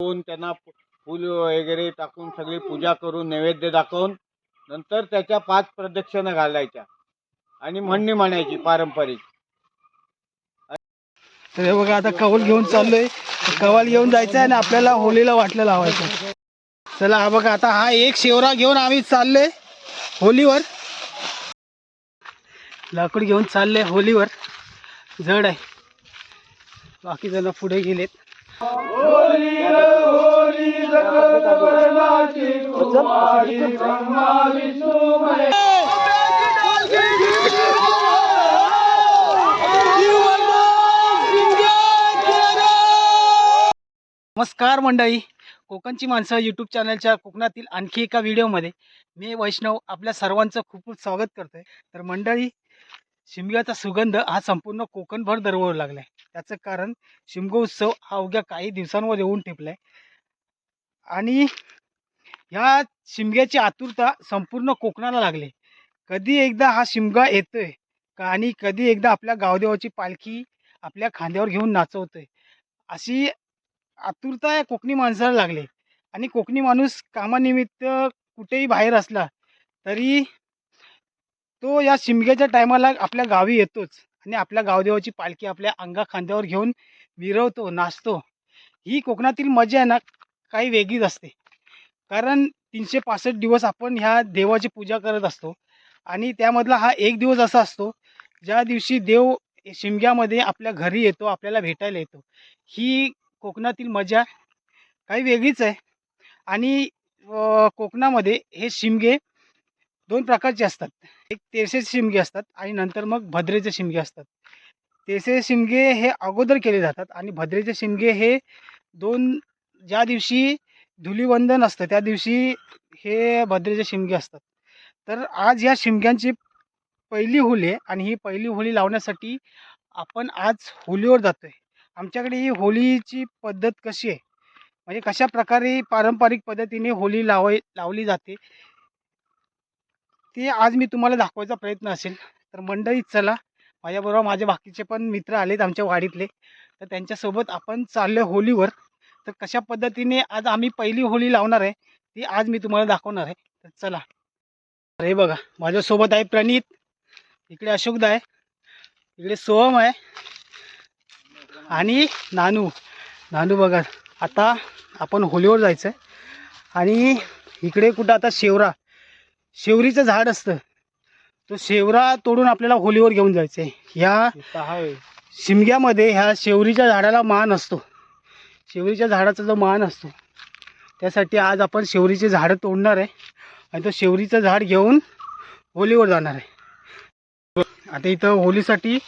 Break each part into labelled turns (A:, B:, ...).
A: त्यांना फुल वगैरे टाकून सगळी पूजा करून नैवेद्य दाखवून नंतर त्याच्या पाच प्रदक्षिणा घालायच्या आणि म्हणणी म्हणायची पारंपरिक.
B: तर हे बघा आता कवल घेऊन चाललोय. कवल घेऊन जायचं आणि आपल्याला होलीला वाटलं लावायचं. चला हा बघा आता हा एक शेवरा घेऊन आम्ही चाललोय होलीवर. लाकूड घेऊन चाललंय होलीवर. जड आहे. बाकी जण पुढे गेलेत. नमस्कार मंडळी. कोकणची माणसं यूट्यूब चॅनलच्या कोकणातील आणखी एका व्हिडिओमध्ये मी वैष्णव आपल्या सर्वांचं खूप खूप स्वागत करतोय. तर मंडळी शिमग्याचा सुगंध हा संपूर्ण कोकणभर दरवळू लागलाय. त्याचं कारण शिमगो उत्सव हा अवघ्या काही दिवसांवर येऊन ठेपलाय. आणि ह्या शिमग्याची आतुरता संपूर्ण कोकणाला लागली. कधी एकदा हा शिमगा येतोय का आणि कधी एकदा आपल्या गावदेवाची पालखी आपल्या खांद्यावर घेऊन नाचवतोय अशी आतुरता या कोकणी माणसाला लागली. आणि कोकणी माणूस कामानिमित्त कुठेही बाहेर असला तरी तो या शिमग्याच्या टायमाला आपल्या गावी येतोच आणि आपल्या गावदेवाची पालखी आपल्या अंगा खांद्यावर घेऊन विरवतो नाचतो. ही कोकणातील मजा आहे ना काही वेगळीच असते. कारण तीनशे पासष्ट दिवस आपण ह्या देवाची पूजा करत असतो आणि त्यामधला हा एक दिवस असा असतो ज्या दिवशी देव शिमग्यामध्ये आपल्या घरी येतो आपल्याला भेटायला येतो. ही कोकणातील मजा काही वेगळीच आहे. आणि कोकणामध्ये हे शिमगे दोन प्रकारचे असतात. एक तेरसे शिमगे असतात आणि नंतर मग भद्रेचे शिमगे असतात. तेरसे शिमगे हे अगोदर केले जातात आणि भद्रेचे शिमगे हे दोन ज्या दिवशी धुलीवंदन असतं त्या दिवशी हे भद्रेचे शिमगे असतात. तर आज या शिमग्यांची पहिली होळी आहे आणि ही पहिली होळी लावण्यासाठी आपण आज होळीवर जातोय. आमच्याकडे ही होळीची पद्धत कशी आहे? म्हणजे कशा प्रकारे पारंपरिक पद्धतीने होळी लावाय लावली जाते? ते आज मी तुम्हाला दाखवायचा प्रयत्न असेल तर मंडळी चला. माझ्याबरोबर माझे बाकीचे पण मित्र आलेत आमच्या वाडीतले. तर त्यांच्यासोबत आपण चाललो होलीवर. तर कशा पद्धतीने आज आम्ही पहिली होळी लावणार आहे ती आज मी तुम्हाला दाखवणार आहे. तर चला. अरे बघा माझ्यासोबत आहे प्रणित इकडे अशोकदा आहे इकडे सोहम आहे आणि नानू. नानू बघा आता आपण होलीवर जायचं आहे आणि इकडे कुठं आता शेवरा. शेवरीचं झाड असतं. तो शेवरा तोडून आपल्याला होलीवर घेऊन जायचं आहे. ह्या शिमग्यामध्ये ह्या शेवरीच्या झाडाला मान असतो. शेवरीच्या झाडाचा जो मान असतो त्यासाठी आज आपण शेवरीचे झाडं तोडणार आहे. आणि तो शेवरीचं झाड घेऊन होलीवर जाणार आहे. आता इथं होलीसाठी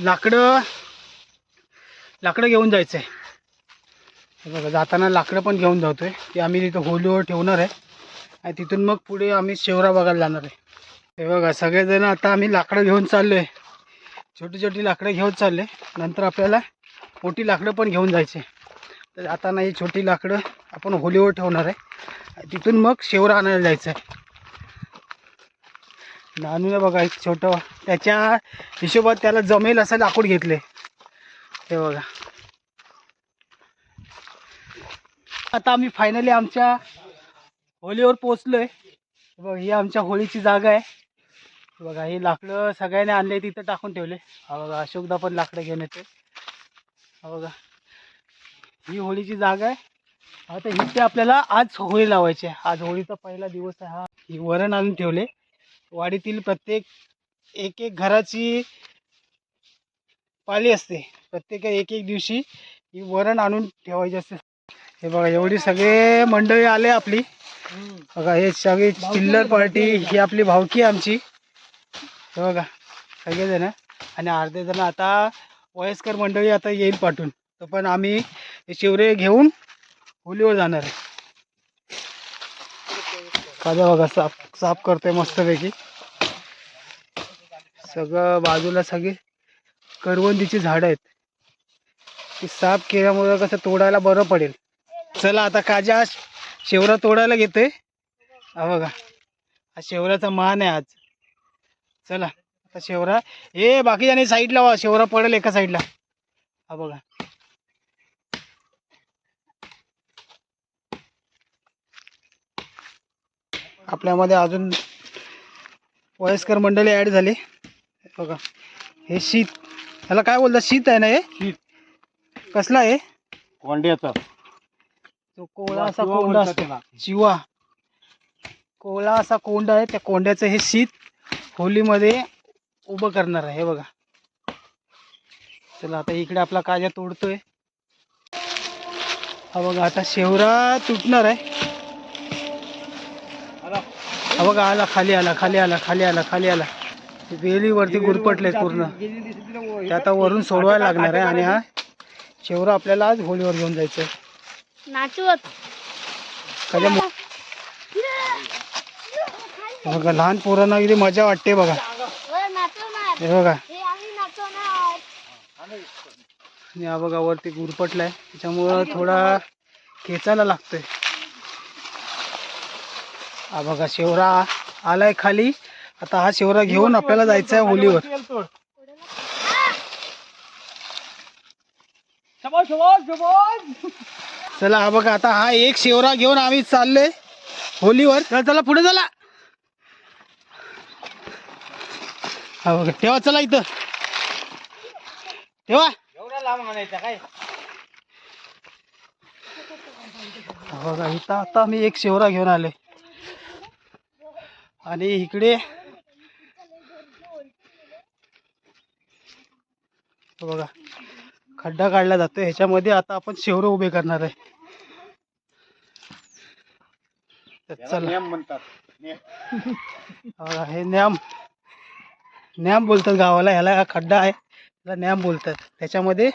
B: लाकडं लाकडं घेऊन जायचं आहे बघा जाताना लाकडं पण घेऊन जातोय. ते आम्ही तिथं होलीवर ठेवणार आहे. आणि तिथून मग पुढे आम्ही शेवरा बघायला जाणार आहे. हे बघा सगळेजण आता आम्ही लाकडं घेऊन चाललो आहे छोटी छोटी लाकडं घेऊन चालले नंतर आपल्याला मोठी लाकडं पण घेऊन जायचे. तर आता नाही छोटी लाकडं आपण होलीवर ठेवणार आहे. तिथून मग शेवरा आणायला जायचं आहे. नानूने बघा एक छोटं त्याच्या हिशोबात त्याला जमेल असं लाकूड घेतले हे बघा. आता आम्ही फायनली आमच्या होलीवर पोचलोय बघ ही आमच्या होळीची जागा आहे. बघा ही लाकडं सगळ्यांनी आणले तिथं टाकून ठेवले. हा बघा अशोकदा पण लाकडं घेऊन येते हा बघा ही होळीची जागा आहे. आता ही ते आपल्याला आज होळी लावायची आहे. आज होळीचा पहिला दिवस आहे हा. ही वरण आणून ठेवले. वाडीतील प्रत्येक एक एक घराची पाळी असते. प्रत्येक एक एक दिवशी ही वरण आणून ठेवायची असते. हे बघा एवढी सगळे मंडळी आले आपली. बघा हे सगळी चिल्लर पार्टी ही आपली भावकी आहे आमची. हे बघा सगळेजण. आणि अर्धे जण आता वयस्कर मंडळी आता येईल पाठवून तर पण आम्ही शिवरे घेऊन होलीवर जाणार आहे. माझा बघा साफ साफ करतोय मस्तपैकी. सगळं बाजूला सगळी करवंदीची झाडं आहेत. ती साफ केल्यामुळं कसं तोडायला बरं पडेल. चला आता काजा शेवरा तोडायला घेतो. आहे बघा. हा शेवराचा मान आहे आज. चला आता शेवरा. हे बाकीच्याने साईडला वा शेवरा पडेल एका साईडला हा बघा. आपल्यामध्ये अजून वयस्कर मंडळी ॲड झाली. बघा. हे शीत. त्याला काय बोलतात? शीत आहे ना हे?
A: शीत.
B: कसला आहे?
A: कोंड्याचा.
B: तो कोवळा असा कोंडा असतो. चिवा. कोवळा असा कोंडा आहे त्या कोंड्याचं हे शीत होलीमध्ये उभं करणार आहे हे बघा. चला आता इकडे आपला काजा तोडतोय. हा बघा आता शेवरा तुटणार आहे. हा बघा आला खाली आला खाली आला खाली आला खाली आला. वेलीवरती गुरपटले पूर्ण. ते आता वरून सोडवायला लागणार आहे आणि हा शेवरा आपल्याला आज होलीवर घेऊन जायचं आहे
C: नाचवत.
B: हे बघा लहान पोरांना किती मजा वाटते बघा. हे बघा.
C: हे आम्ही नाचवणार.
B: आणि हा बघा वरती गुरपटलाय त्याच्यामुळं थोडा खेचायला लागतोय. हा बघा शेवरा आलाय खाली. आता हा शेवरा घेऊन आपल्याला जायचं आहे होलीवर चला हा बघा आता हा एक शेवरा घेऊन आम्ही चाललोय होलीवर. चला चला पुढे चला. हा बघा ठेवा चला इथं. ठेवा.
A: एवढा लांब आणायचा काय?
B: बघा इथं आता मी एक शेवरा घेऊन आले आणि इकडे बघा खड्डा काढला जातोय. ह्याच्यामध्ये आता आपण शेवरं उभे करणार आहे तर
A: त्याला
B: चला.
A: नियम म्हणतात. नियम.
B: हा बघा, हे नॅम नॅम बोलतात गावाला ह्याला हा खड्डा आहे. त्याला नॅम बोलतात. त्याच्यामध्ये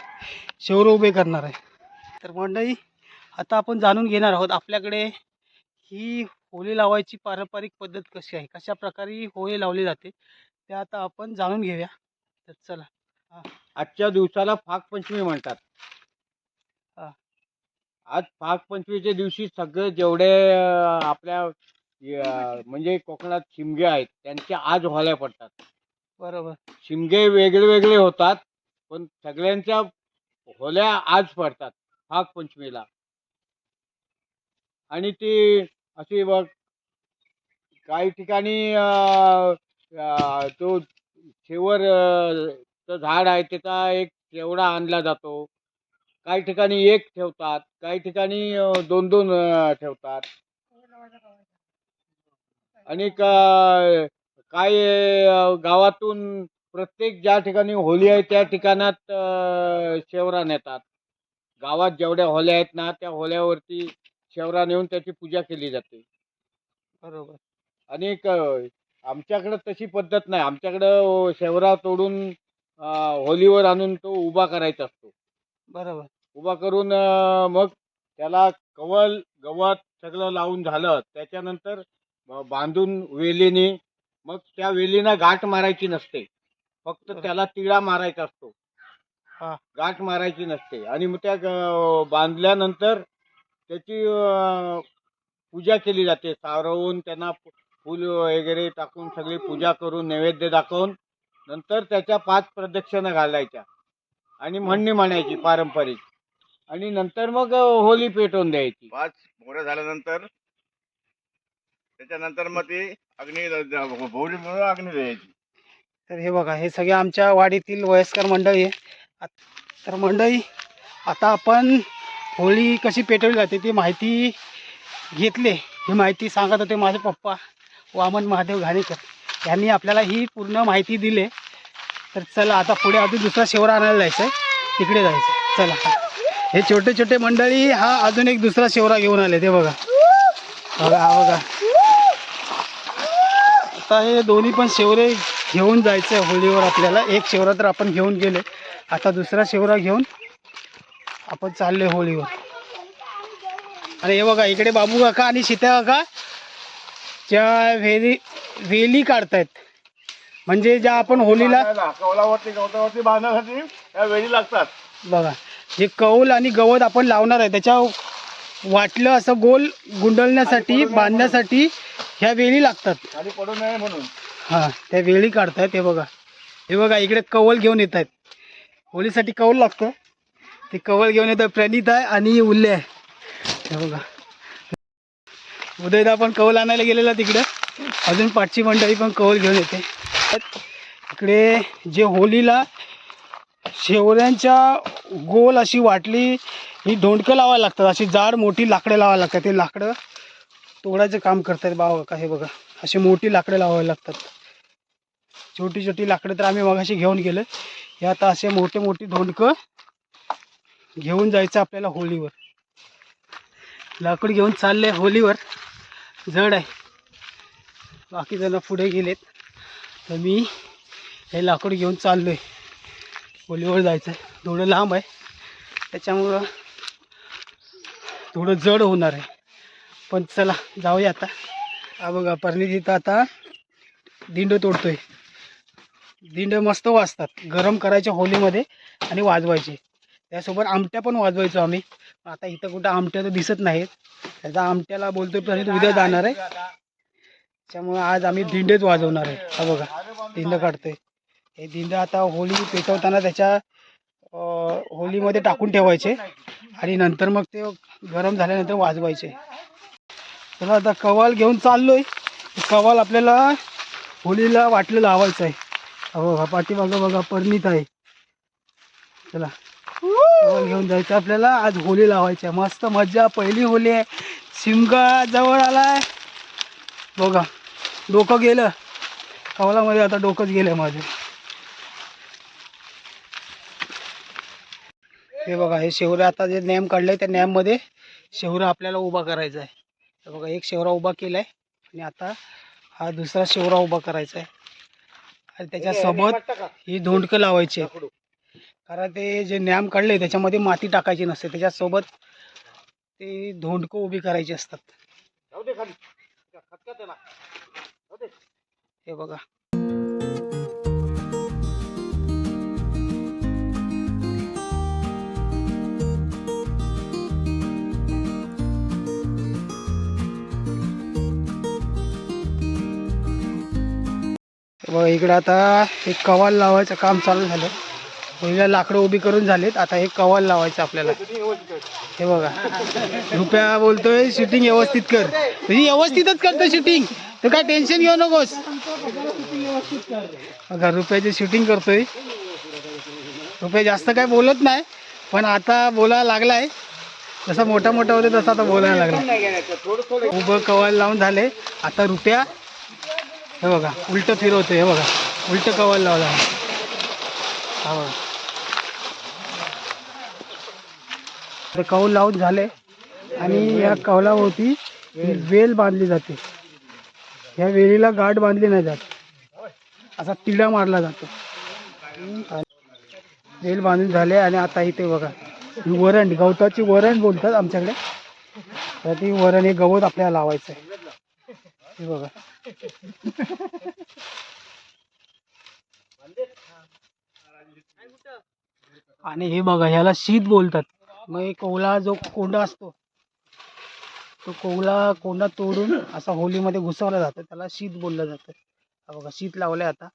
B: शेवरं उभे करणार आहे. तर मंडळी आता आपण जाणून घेणार आहोत आपल्याकडे ही होळी लावायची पारंपरिक पद्धत कशी आहे? कशा प्रकारे होळी लावली जाते? ते आता आपण जाणून घेऊया. तर चला.
A: आजच्या दिवसाला फाग पंचमी म्हणतात. आज पंचमीच्या दिवशी सगळे जेवढे अं, आपल्या म्हणजे कोकणात शिमगे आहेत त्यांच्या आज होल्या पडतात.
B: बरोबर.
A: शिमगे वेगळे वेगळे होतात पण सगळ्यांच्या होल्या आज पडतात फाग पंचमीला आणि ती अशी बघ काही ठिकाणी अं, अं, तो शेवर अं, झाड आहे त्याचा एक शेवडा आणला जातो. काही ठिकाणी एक ठेवतात काही ठिकाणी दोन दोन ठेवतात. आणि का- काय गावातून प्रत्येक ज्या ठिकाणी होली आहे त्या ठिकाणात शेवरा नेतात गावात जेवढ्या होल्या आहेत ना त्या होल्यावरती शेवरा नेऊन त्याची पूजा केली जाते.
B: बरोबर.
A: आणि आमच्याकडं तशी पद्धत नाही. आमच्याकडं शेवरा तोडून होलीवर आणून तो उभा करायचा असतो.
B: बरोबर.
A: उभा करून मग त्याला कवल गवत सगळं लावून झालं. त्याच्यानंतर बांधून वेलीने मग त्या वेलीना गाठ मारायची नसते. फक्त त्याला तिळा मारायचा असतो. गाठ मारायची नसते. आणि मग त्या बांधल्यानंतर त्याची पूजा केली जाते. सारवून त्यांना फूल वगैरे टाकून सगळी पूजा करून नैवेद्य दाखवून नंतर त्याच्या पाच प्रदक्षिणा घालायच्या. आणि म्हणणी म्हणायची पारंपरिक. आणि नंतर मग होली पेटवून द्यायची.
D: पाच मोऱ्या झाल्यानंतर त्याच्यानंतर मग ती अग्नी भोवरी म्हणून अग्नी द्यायची.
B: तर हे बघा हे सगळे आमच्या वाडीतील वयस्कर मंडळी आहे तर मंडळी आता आपण होळी कशी पेटवली जाते ती माहिती घेतली. ही माहिती सांगत होते माझे पप्पा वामन महादेव घाणेकर. यांनी आपल्याला ही पूर्ण माहिती दिली. तर चला आता पुढे अजून दुसरा शेवरा आणायला जायचं आहे तिकडे जायचं चला. हे छोटे छोटे मंडळी हा अजून एक दुसरा शेवरा घेऊन आले ते बघा. बघा हा बघा. आता हे दोन्ही पण शेवरे घेऊन जायचं आहे होळीवर आपल्याला. एक शेवरा तर आपण घेऊन गेले. आता दुसरा शेवरा घेऊन आपण चाललोय होळीवर. आणि हे बघा इकडे बाबू काका आणि सीता काका ज्या वेली वेली काढतायत. म्हणजे ज्या आपण होळीला
D: बांधायला, कौलावरती गवतावरती बांधण्यासाठी या वेळी लागतात.
B: बघा. जे कौल आणि गवत आपण लावणार आहे. त्याच्या वाटलं असं गोल गुंडळण्यासाठी बांधण्यासाठी ह्या वेली लागतात.
D: खाली पडू नये म्हणून.
B: हा त्या वेळी काढतायत हे बघा. हे बघा इकडे कवल घेऊन येत आहेत होलीसाठी कवल लागतं. ते कवल घेऊन येतं प्रणित आहे आणि उल्ले आहे. हे बघा. उदयदा पण कौल आणायला गेलेला तिकडं. अजून पाचची मंडळी पण कौल घेऊन येते. इकडे जे होलीला शेवऱ्यांच्या गोल अशी वाटली ही धोंडकं लावायला लागतात अशी जाड मोठी लाकडं लावायला लागतात. ते लाकडं तोडायचं काम करतात बाव का हो, हे बघा. अशी मोठी लाकडं लावायला लागतात. छोटी छोटी लाकडं तर आम्ही मगाशी घेऊन गेलो. हे आता असे मोठे मोठी धोंडकं घेऊन जायचं आपल्याला होलीवर. लाकूड घेऊन चालले होलीवर. जड आहे. बाकी जण पुढे गेलेत. तर मी हे लाकूड घेऊन चाललो आहे होलीवर जायचं आहे थोडं लांब आहे. त्याच्यामुळं थोडं जड होणार आहे. पण चला जाऊया आता. हा बघा परणी तिथं आता दिंड तोडतोय. दिंड मस्त वाजतात. गरम करायचे होलीमध्ये आणि वाजवायचे. त्यासोबत आमट्या पण वाजवायचो आम्ही. आता इथं कुठं आमट्या तर दिसत नाहीत. त्याचा आमट्याला बोलतोय तर उद्या जाणार आहे. त्यामुळं आज आम्ही दिंडेच वाजवणार आहे. हा बघा दिंड काढतोय. हे दिंड आता होळी पेटवताना त्याच्या होळीमध्ये होलीमध्ये टाकून ठेवायचे आणि नंतर मग ते गरम झाल्यानंतर वाजवायचे. चला आता कवाल घेऊन चाललोय. कवाल आपल्याला होलीला वाटलं लावायचं आहे. बघा पाठीमागं बघा परनीत आहे. चला. कवाल घेऊन जायचं आपल्याला. आज होली लावायची आहे. मस्त मजा पहिली होली आहे. शिमगा जवळ आलाय. बघा. डोकं गेलं. कवालामध्ये आता डोकंच गेलं माझं. हे बघा हे शेवरं आता जे नॅम काढलंय त्या नॅममध्ये शेवरं आपल्याला उभा करायचा आहे. हे बघा एक शेवरा उभा केलाय आणि आता हा दुसरा शेवरा उभा करायचा आहे. आणि त्याच्यासोबत ही धोंडकं लावायची आहेत. कारण ते जे नॅम काढले त्याच्यामध्ये माती टाकायची नसते. त्याच्यासोबत ते धोंडकं उभी करायची असतात.
A: आहे.
B: हे बघा. बघा इकडे आता एक कवाल लावायचं काम चालू झालं. पहिल्या लाकडं उभी करून झालीत. आता हे कवाल लावायचं आपल्याला. हे बघा. रुपया बोलतोय शूटिंग व्यवस्थित कर. तुझी व्यवस्थितच करतो शूटिंग तू काय टेन्शन घेऊ नकोस. बघा रुपयाची शूटिंग करतोय. रुपये जास्त काय बोलत नाही पण आता बोलायला लागलाय. जसा मोठा मोठा होते तसा आता बोलायला लागला. उभं कवाल लावून झाले. आता रुपया हे बघा उलट फिरवते हे बघा. उलट कवाल लावला. हा बघा. ते कौल लावून झाले आणि या कौलावरती वेल बांधली जाते. ह्या वेलीला गाठ बांधली नाही जात. असा तिडा मारला जातो. वेल बांधून झाले आणि आता इथे बघा ही वरण गवताची वरण बोलतात आमच्याकडे. तर ती वरण हे गवत आपल्याला लावायचं आहे हे बघा. आणि हे बघा ह्याला शीत बोलतात. मग हे कोवला जो कोंडा असतो तो कोवला कोंडा तोडून असा होलीमध्ये घुसवला जातो. त्याला शीत बोललं जातं. हा बघा शीत लावलंय आता.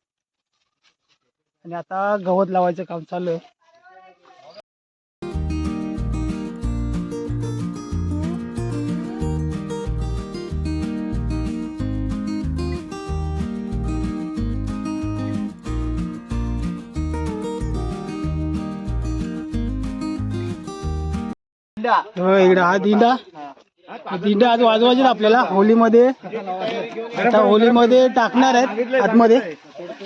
B: आणि आता गवत लावायचं काम चालू आहे. हो, इकडे हा दिंडा. हा दिंडा आज वाजवायचे ना आपल्याला होलीमध्ये. आता होलीमध्ये टाकणार आहेत आतमध्ये.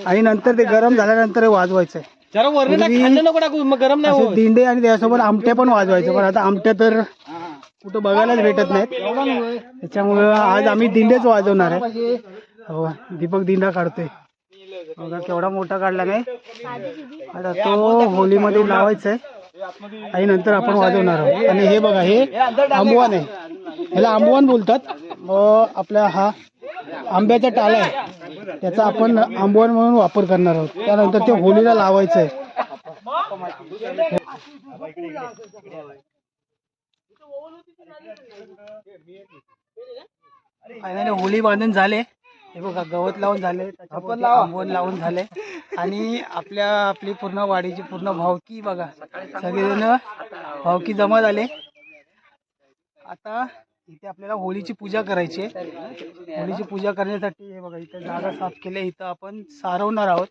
B: आणि नंतर ते गरम झाल्यानंतर वाजवायचं आहे
E: जरा वरण
B: पूर्वी
E: खाल्लं नको टाकू मग गरम नाही
B: असे दिंडे आणि त्यासोबत आमट्या पण वाजवायचं पण आता आमट्या तर कुठं बघायलाच भेटत नाहीत. त्याच्यामुळं आज आम्ही दिंडेच वाजवणार आहे. हो दीपक दिंडा काढतोय. बघा केवढा मोठा काढला नाही. आता तो होलीमध्ये लावायचा आहे आणि नंतर आपण वाजवणार आहोत. आणि हे बघा हे आंबवान आहे. ह्याला आंबवान बोलतात. मग आपला हा आंब्याचा टाला आहे. त्याचा आपण आंबवान म्हणून वापर करणार आहोत. त्यानंतर ते होलीला लावायचं आहे. फायनली होली बांधून झाले. हे बघा गवत लावून झाले त्याच्यावरती आंबवण लावून झाले. आणि आपल्या आपली पूर्ण वाडीची पूर्ण भावकी बघा. सगळेजण भावकी जमा झाले. आता इथे आपल्याला होळीची पूजा करायची आहे. होळीची पूजा करण्यासाठी हे बघा इथे जागा साफ केली इथं आपण सारवणार आहोत.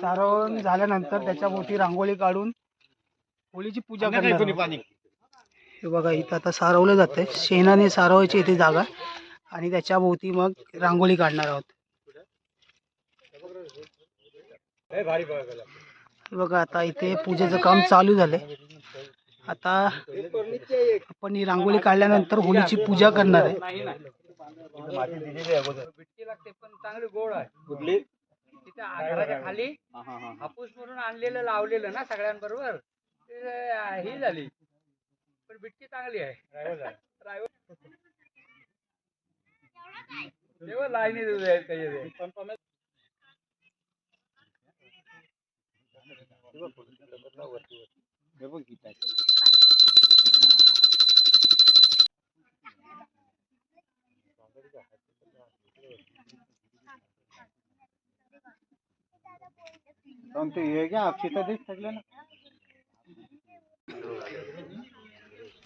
B: सारवून झाल्यानंतर त्याच्या भोवती रांगोळी काढून होळीची पूजा करणार हे बघा इथं आता सारवलं जातंय. शेणाने सारवायची इथे जागा. आणि त्याच्या भोवती मग रांगोळी काढणार आहोत. हे बघा आता इथे पूजेचं काम चालू झालंय. आता आपण ही रांगोळी काढल्यानंतर होळीची पूजा करणार आहे.
A: कुठली?
E: तिथे घराच्या खाली हापूस म्हणून आणलेलं लावलेलं ना सगळ्यांबरोबर ही झाली. पण बिटकी चांगली आहे. लाईनी
A: हे घ्या अक्षता दिसत ना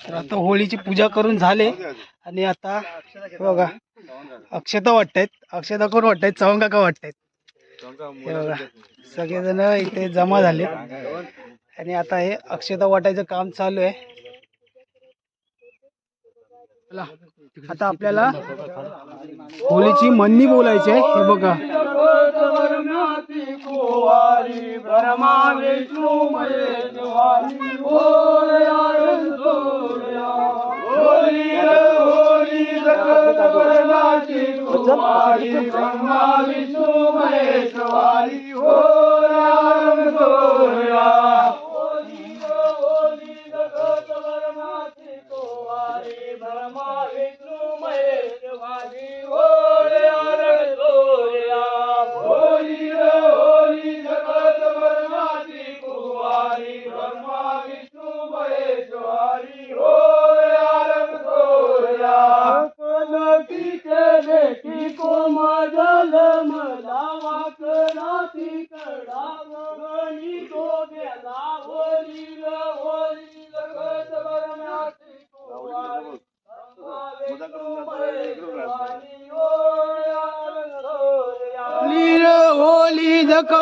B: तर आता होळीची पूजा करून झाले. आणि आता बघा अक्षता वाटतायत. अक्षता कोण वाटतायत? चव्हाण काका वाटतायत. बघा सगळेजण इथे जमा झाले. आणि आता हे अक्षता वाटायचं काम चालू आहे. आता आपल्याला होळीची म्हणणी बोलायची आहे. हे बघा. लीर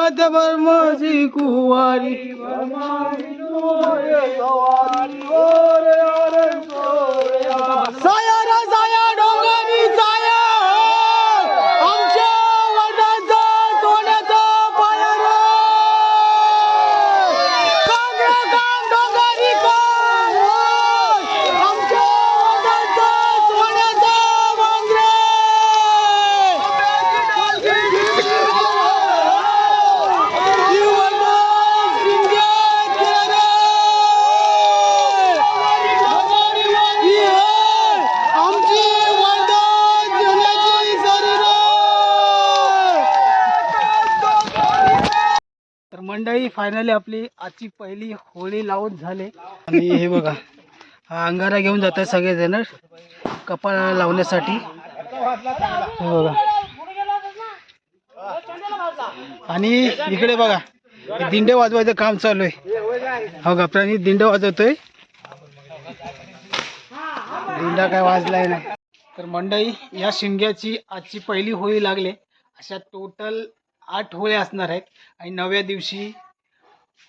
B: માત બ્રહ્મજી કુંવારી. બ્રહ્મારી फायनली आपली आजची पहिली होळी लावून झाले. आणि हे बघा हा अंगारा घेऊन जात आहे सगळेजण कपाळाला लावण्यासाठी. हे बघा. आणि इकडे बघा दिंडे वाजवायचं काम चालू आहे. हो का प्राणी दिंडा वाजवतोय. दिंडा काय वाजलाय नाही. तर मंडई या शिंग्याची आजची पहिली होळी लागले. अशा टोटल आठ होळ्या असणार आहेत. आणि नवव्या दिवशी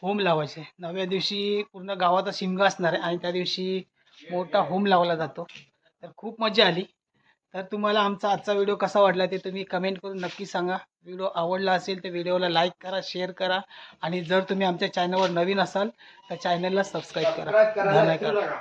B: होम लावायचे. नव्या दिवशी पूर्ण गावाचा शिमगा असणार आहे आणि त्या दिवशी मोठा होम लावला जातो. तर खूप मजा आली. तर तुम्हाला आमचा आजचा व्हिडिओ कसा वाटला ते तुम्ही कमेंट करून नक्की सांगा. व्हिडिओ आवडला असेल तर व्हिडिओला लाईक करा शेअर करा आणि जर तुम्ही आमच्या चॅनलवर नवीन असाल तर चॅनलला सबस्क्राईब करा. धन्यवाद.